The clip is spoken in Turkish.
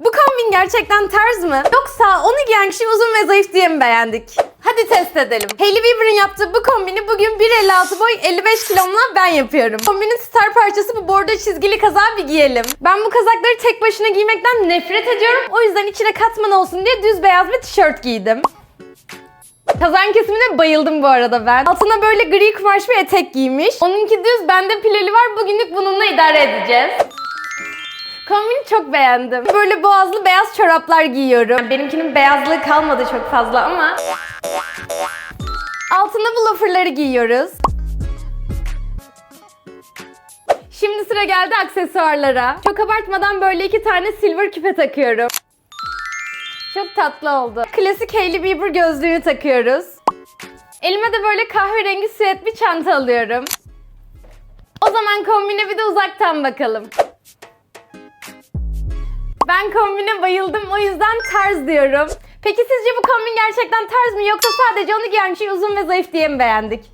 Bu kombin gerçekten tarz mı? Yoksa onu giyen kişi uzun ve zayıf diye mi beğendik? Hadi test edelim. Hailey Bieber'ın yaptığı bu kombini bugün 1.56 boy 55 kilomla ben yapıyorum. Kombinin star parçası bu bordo çizgili kazağı bir giyelim. Ben bu kazakları tek başına giymekten nefret ediyorum. O yüzden içine katman olsun diye düz beyaz bir tişört giydim. Kazan kesimine bayıldım bu arada ben. Altına böyle gri kumaş bir etek giymiş. Onunki düz, bende pileli var. Bugünlük bununla idare edeceğiz. Çok beğendim. Böyle boğazlı beyaz çoraplar giyiyorum. Benimkinin beyazlığı kalmadı çok fazla ama... Altına bu loferları giyiyoruz. Şimdi sıra geldi aksesuarlara. Çok abartmadan böyle iki tane silver küpe takıyorum. Çok tatlı oldu. Klasik Hailey Bieber gözlüğünü takıyoruz. Elime de böyle kahverengi süet bir çanta alıyorum. O zaman kombine bir de uzaktan bakalım. Ben kombine bayıldım o yüzden tarz diyorum. Peki sizce bu kombin gerçekten tarz mı yoksa sadece onu giyen kişi uzun ve zayıf diye mi beğendik?